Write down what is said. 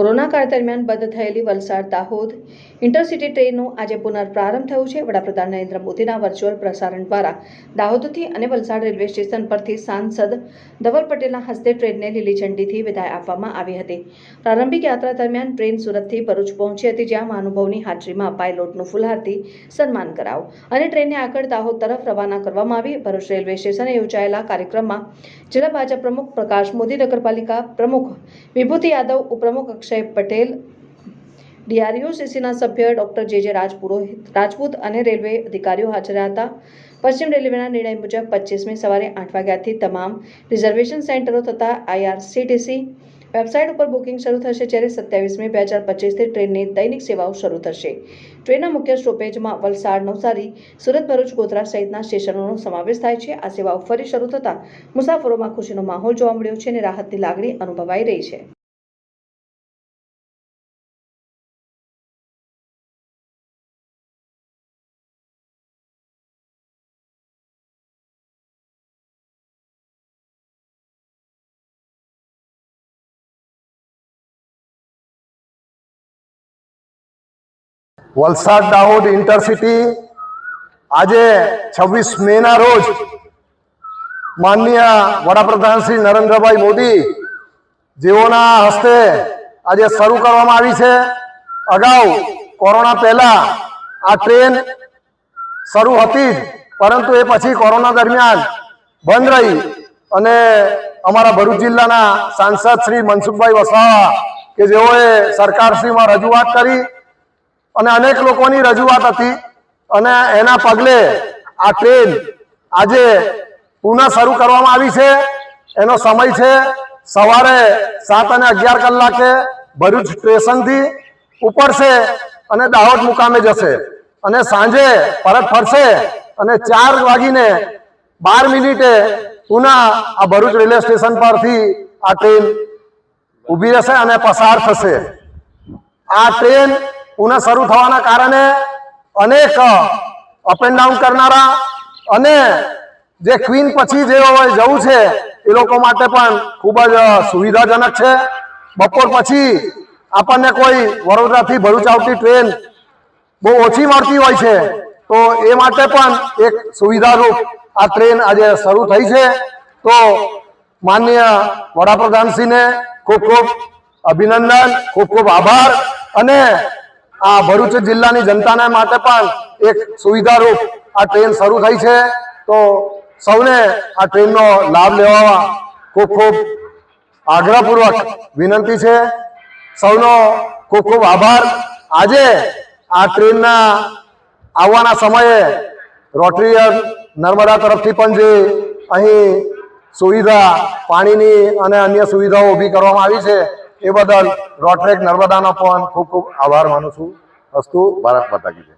Corona કાળ દરમિયાન બંધ થયેલી વલસાડ, દાહોદ ઇન્ટરસિટી ટ્રેનનું આજે પુનઃપ્રારંભ થયું છે. વડાપ્રધાન નરેન્દ્ર મોદીના વર્ચ્યુઅલ પ્રસારણ દ્વારા દાહોદથી અને વલસાડ રેલવે સ્ટેશન પરથી સાંસદ ધવલ પટેલના હસ્તે ટ્રેનને લીલી ઝંડીથી વિદાય આપવામાં આવી હતી. પ્રારંભિક યાત્રા દરમિયાન ટ્રેન સુરતથી ભરૂચ પહોંચી હતી, જ્યાં મહાનુભાવની હાજરીમાં પાયલોટનું ફુલહારથી સન્માન કરાવ અને ટ્રેનને આગળ દાહોદ તરફ રવાના કરવામાં આવી. ભરૂચ રેલવે સ્ટેશને યોજાયેલા કાર્યક્રમમાં જિલ્લા ભાજપ પ્રમુખ પ્રકાશ મોદી, નગરપાલિકા પ્રમુખ વિભૂતિ યાદવ, ઉપપ્રમુખ અક્ષય પટેલ ડીઆરયુસીસીના સભ્ય ડોક્ટર જે જે રાજપુરોહિત રાજપૂત અને રેલવે અધિકારીઓ હાજર હતા. પશ્ચિમ રેલવેના નિર્ણય મુજબ પચીસમી સવારે આઠ વાગ્યાથી તમામ રિઝર્વેશન સેન્ટરો તથા આઈઆરસીટીસી વેબસાઇટ ઉપર બુકિંગ શરૂ થશે જ્યારે સત્યાવીસમી બે હજાર પચીસથી ટ્રેનની દૈનિક સેવાઓ શરૂ થશે. ટ્રેનના મુખ્ય સ્ટોપેજમાં વલસાડ, નવસારી, સુરત, ભરૂચ, ગોધરા સહિતના સ્ટેશનોનો સમાવેશ થાય છે. આ સેવાઓ ફરી શરૂ થતાં મુસાફરોમાં ખુશીનો માહોલ જોવા મળ્યો છે અને રાહતની લાગણી અનુભવાઈ રહી છે. વલસાડ દાહોદ ઇન્ટરસિટી આજે છવ્વીસ મેના રોજ માનનીય વડાપ્રધાન શ્રી નરેન્દ્રભાઈ મોદી જેઓના હસ્તે આજે શરૂ કરવામાં આવી છે. અગાઉ કોરોના પહેલા આ ટ્રેન શરૂ હતી પરંતુ એ પછી કોરોના દરમિયાન બંધ રહી અને અમારા ભરૂચ જિલ્લાના સાંસદ શ્રી મનસુખભાઈ વસાવા કે જેઓએ સરકારશ્રીમાં રજૂઆત કરી અને અનેક લોકોની રજૂઆત હતી. અને એના પગલે આ ટ્રેન આજે પુનઃ શરૂ કરવામાં આવી છે. એનો સમય છે સવારે સાત અને અગિયાર કલાકે ભરૂચ સ્ટેશનથી ઉપડશે અને દાહોદ મુકામે જશે. અને સાંજે પરત ફરશે અને ચાર વાગીને બાર મિનિટે પુના આ ભરૂચ રેલવે સ્ટેશન પરથી આ ટ્રેન ઊભી રહેશે અને પસાર થશે. આ ટ્રેન પુનઃ શરૂ થવાના કારણે અનેક અપ એન્ડ ડાઉન કરનારા અને જે ક્વીન પછી જે હોય જવું છે, એ લોકો માટે પણ ખૂબ જ સુવિધાજનક છે. બપોર પછી આપણને કોઈ વડોદરાથી ભરૂચ આવતી ટ્રેન બહુ ઓછી મળતી હોય છે, તો એ માટે પણ એક સુવિધારૂપ આ ટ્રેન આજે શરૂ થઈ છે. તો માન્ય વડાપ્રધાનશ્રીને ખૂબ ખૂબ અભિનંદન, ખૂબ ખૂબ આભાર અને આ ભરૂચ જિલ્લાની જનતાને માટે પણ એક સુવિધારૂપ આ ટ્રેન શરૂ થઈ છે. તો સૌને આ ટ્રેનનો લાભ લેવા ખૂબ ખૂબ આગ્રહપૂર્વક વિનંતી છે. સૌનો ખૂબ ખૂબ આભાર. આજે આ ટ્રેનના આવવાના સમયે રોટરીયન નર્મદા તરફથી પણ જે અહીં સુવિધા પાણીની અને અન્ય સુવિધાઓ ઊભી કરવામાં આવી છે એ બદલ રોટરેક નર્મદાનો પણ ખૂબ ખૂબ આભાર માનું છું. અસ્તુ, ભારત માતા કી જય.